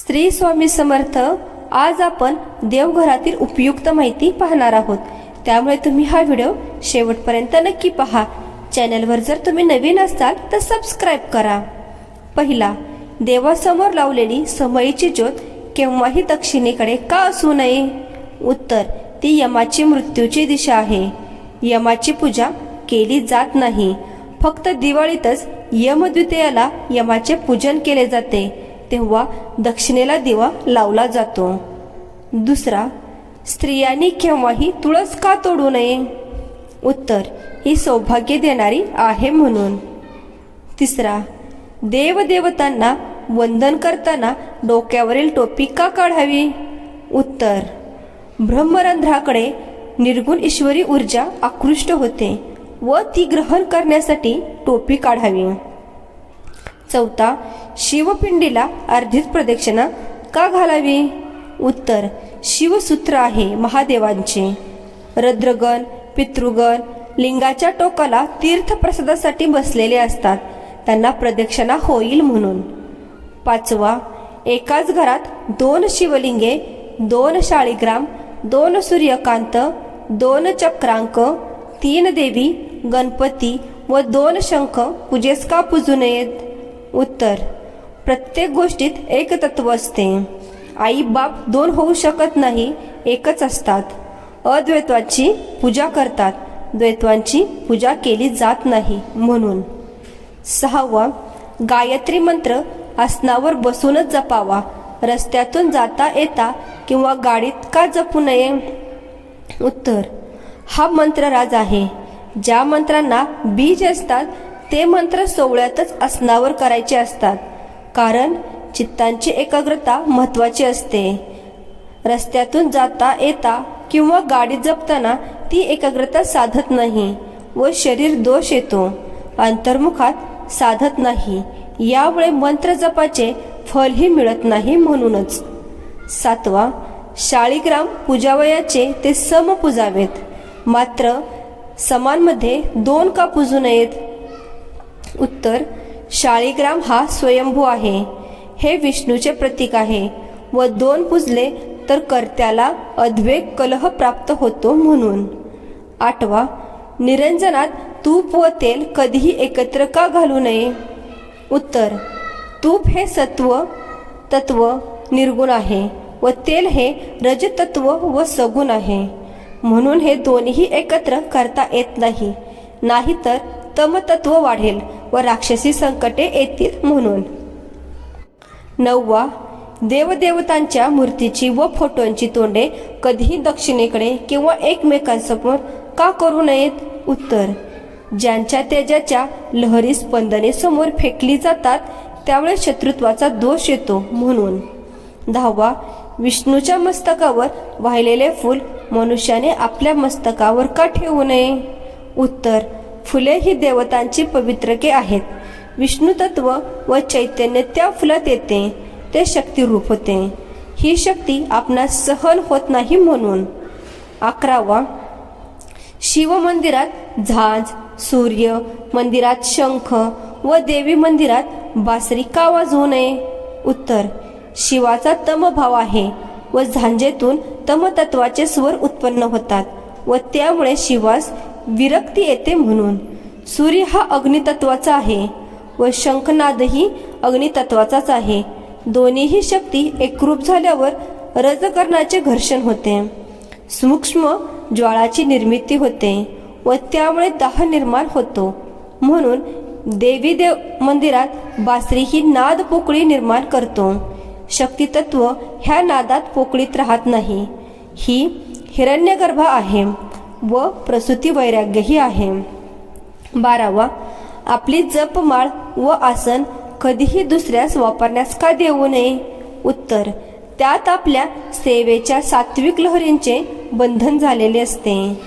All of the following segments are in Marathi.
स्त्री स्वामी समर्थ आज आपण देवघरातील उपयुक्त माहिती पाहणार आहोत. त्यामुळे तुम्ही हा व्हिडिओ शेवटपर्यंत नक्की पहा. चॅनलवर जर तुम्ही नवीन असाल तर सबस्क्राईब करा. पहिला देवासमोर लावलेली समयीची ज्योत केव्हाही दक्षिणेकडे का असू नये? उत्तर ती यमाची मृत्यूची दिशा आहे. यमाची पूजा केली जात नाही. फक्त दिवाळीतच यमद्वितीयाला यमाचे पूजन केले जाते. तेव्हा दक्षिणेला दिवा लावला जातो. दुसरा स्त्रियांनी केव्हाही तुळस का तोडू नये? उत्तर ही सौभाग्य देणारी आहे म्हणून. तिसरा देवदेवतांना वंदन करताना डोक्यावरील टोपी का काढावी? उत्तर ब्रह्मरंध्राकडे निर्गुण ईश्वरी ऊर्जा आकृष्ट होते व ती ग्रहण करण्यासाठी टोपी काढावी. चौथा शिवपिंडीला अर्धित प्रदक्षिणा का घालावी? उत्तर शिवसूत्र आहे महादेवांचे. रद्रगण पितृगण लिंगाच्या टोकाला तीर्थप्रसादासाठी बसलेले असतात. त्यांना प्रदक्षिणा होईल म्हणून. पाचवा एकाच घरात दोन शिवलिंगे दोन शाळीग्राम दोन सूर्यकांत दोन चक्रांक तीन देवी गणपती व दोन शंख पूजेस का पूजू नयेत? उत्तर प्रत्येक गोष्टीत एक तत्व असते. आई बाप दोन होऊ शकत नाही एकच असतात. अद्वैत्वाची पूजा करतात द्वैत्वांची पूजा केली जात नाही म्हणून. सहावा गायत्री मंत्र आसनावर बसूनच जपावा. रस्त्यातून जाता येता किंवा गाडीत का जपू नये? उत्तर हा मंत्रराज आहे. ज्या मंत्रांना बीज असतात ते मंत्र सोवळ्यातच आसनावर करायचे असतात. कारण चित्तांची एकाग्रता महत्वाची असते. रस्त्यातून जाता येता किंवा गाडी जपताना ती एकाग्रता साधत नाही व शरीर दोष येतो. अंतर्मुखात साधत नाही. यामुळे मंत्र जपाचे फलही मिळत नाही म्हणूनच. सातवा शाळीग्राम पूजावयाचे ते सम पुजावेत. मात्र समानमध्ये दोन का पूजू नयेत? उत्तर शाळीग्राम हा स्वयंभू आहे. हे विष्णूचे प्रतीक आहे. व दोन पुजले तर कर्त्याला अद्वैक कलह प्राप्त होतो म्हणून. आठवा निरंजनात तूप व तेल कधीही एकत्र का घालू नये? उत्तर तूप हे सत्व तत्व निर्गुण आहे व तेल हे रजतत्व व सगुण आहे. म्हणून हे दोन्ही एकत्र करता येत नाही. नाहीतर तमतत्व वाढेल. व राक्षसी संकटे येतील म्हणून. नववा देवदेवतांच्या मूर्तीची व फोटोंची तोंडे कधीही दक्षिणेकडे किंवा एकमेकांसमोर का करू नयेत? उत्तर ज्यांच्या तेजाच्या लहरी स्पंदने समोर फेकली जातात त्यामुळे शत्रुत्वाचा दोष येतो म्हणून. दहावा विष्णूच्या मस्तकावर वाहिलेले फूल मनुष्याने आपल्या मस्तकावर का ठेवू नये? उत्तर फुले ही देवतांची पवित्रके आहेत. विष्णू तत्व व चैतन्य त्या फुलात येते ते शक्तिरूप होते. ही शक्ती आपणास सहन होत नाही म्हणून. अकरावा शिव मंदिरात झांज सूर्य मंदिरात शंख व देवी मंदिरात बासरी का वाजवू नये? उत्तर शिवाचा तमभाव आहे व झांजेतून तमतत्वाचे स्वर उत्पन्न होतात व त्यामुळे शिवास विरक्ती येते म्हणून. सूर्य हा अग्नितत्वाचा आहे व शंखनादही अग्नितत्वाचाच आहे. दोन्हीही शक्ती एकरूप झाल्यावर रजकरणाचे घर्षण होते. सूक्ष्म ज्वाळाची निर्मिती होते व त्यामुळे दाह निर्माण होतो. म्हणून देवी देव मंदिरात बासरी ही नाद पोकळी निर्माण करतो. शक्तितत्व ह्या नादात पोकळीत राहत नाही. ही हिरण्यगर्भ आहे. व प्रसूती वैराग्यही आहे. बारावा आपली जपमाळ व आसन कधीही दुसऱ्यास वापरण्यास का देऊ नये? उत्तर त्यात आपल्या सेवेच्या सात्विक लहरींचे बंधन झालेले असते.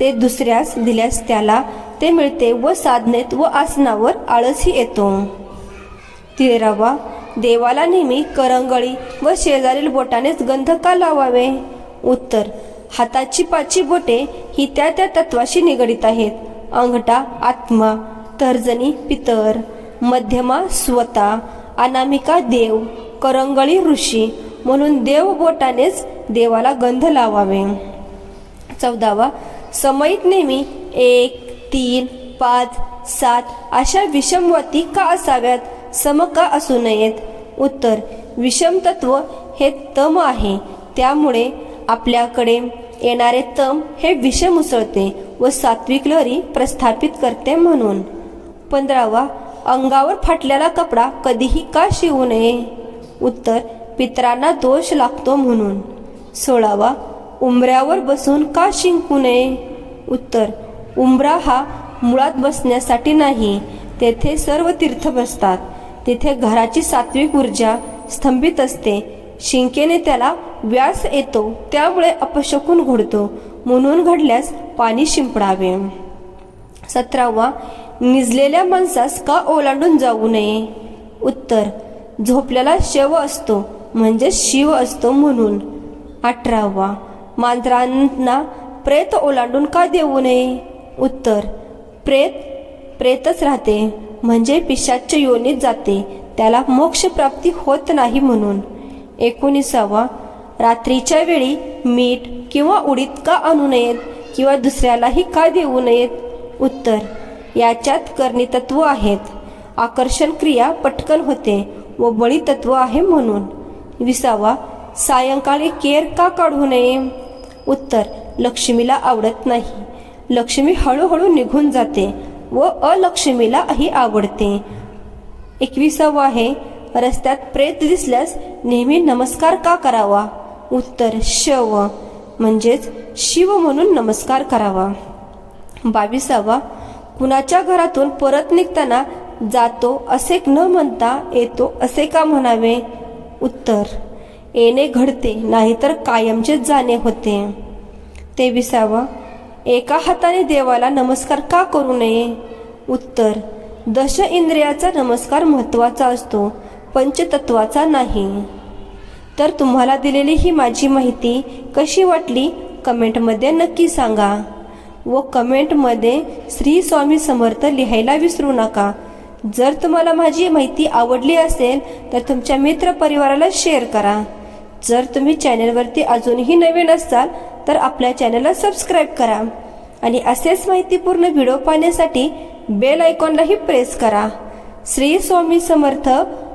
ते दुसऱ्यास दिल्यास त्याला ते मिळते व साधनेत व आसनावर आळसही येतो. तेरावा देवाला नेहमी करंगळी व शेजारील बोटानेच गंध का लावावे. उत्तर हाताची पाची बोटे ही त्या त्या तत्वाशी निगडित आहेत. अंगठा आत्मा तर्जनी पितर मध्यमा स्वता अनामिका देव करंगळी ऋषी. म्हणून देव बोटानेच देवाला गंध लावावे. चौदावा समयित नेहमी एक तीन पाच सात अशा विषमवती का असाव्यात? सम का असू नयेत? उत्तर विषम तत्व हे तम आहे. त्यामुळे आपल्याकडे येणारे तम हे विषम उसळते व सात्विक लहरी प्रस्थापित करते म्हणून. पंधरावा अंगावर फाटलेला कपडा कधीही का शिवू नये? उत्तर पित्रांना दोष लागतो म्हणून. सोळावा उंबऱ्यावर बसून का शिंकू नये? उत्तर उंबरा हा मुळात बसण्यासाठी नाही तेथे सर्व तीर्थ बसतात. तेथे घराची सात्विक ऊर्जा स्तंभित असते. शिंकेने त्याला व्यास येतो त्यामुळे अपशकून घडतो. म्हणून घडल्यास पाणी शिंपडावे. सतरावा निजलेल्या माणसास का ओलांडून जाऊ नये? उत्तर झोपलेला शव असतो म्हणजे शिव असतो म्हणून. अठरावा मांजरांना प्रेत ओलांडून का देऊ नये? उत्तर प्रेत प्रेतच राहते म्हणजे पिशाच्य योनीत जाते त्याला मोक्षप्राप्ती होत नाही म्हणून. एकोणीसावा. रात्रीच्या वेळी मीठ किंवा उडीद का आणू नयेत किंवा दुसऱ्यालाही का देऊ नयेत? उत्तर याच्यात करणी तत्व आहेत. आकर्षण क्रिया पटकन होते व बळी तत्व आहे म्हणून. विसावा सायंकाळी केर का काढू नये? उत्तर लक्ष्मीला आवडत नाही. लक्ष्मी हळूहळू निघून जाते व अलक्ष्मीलाही आवडते. एकविसावं आहे रस्त्यात प्रेत दिसल्यास नेहमी नमस्कार का करावा? उत्तर शव. म्हणजेच शिव म्हणून नमस्कार करावा. बावीसावा. कुणाच्या घरातून परत निघताना जातो असे न म्हणता येतो असे का म्हणावे? उत्तर येणे घडते नाहीतर कायमचेच जाणे होते. तेविसावा. एका हाताने देवाला नमस्कार का करू नये? उत्तर दश इंद्रियाचा नमस्कार महत्त्वाचा असतो. पंचतत्वाचा नाही. तर तुम्हाला दिलेली ही माझी माहिती कशी वाटली? कमेंटमध्ये नक्की सांगा. व कमेंटमध्ये श्री स्वामी समर्थ लिहायला विसरू नका. जर तुम्हाला माझी माहिती आवडली असेल तर तुमच्या मित्रपरिवाराला शेअर करा. जर तुम्ही चॅनलवरती अजूनही नवीन असाल तर आपल्या चॅनलला सबस्क्राईब करा. आणि असेच माहितीपूर्ण व्हिडिओ पाहण्यासाठी बेल आयकॉनलाही प्रेस करा. श्री स्वामी समर्थ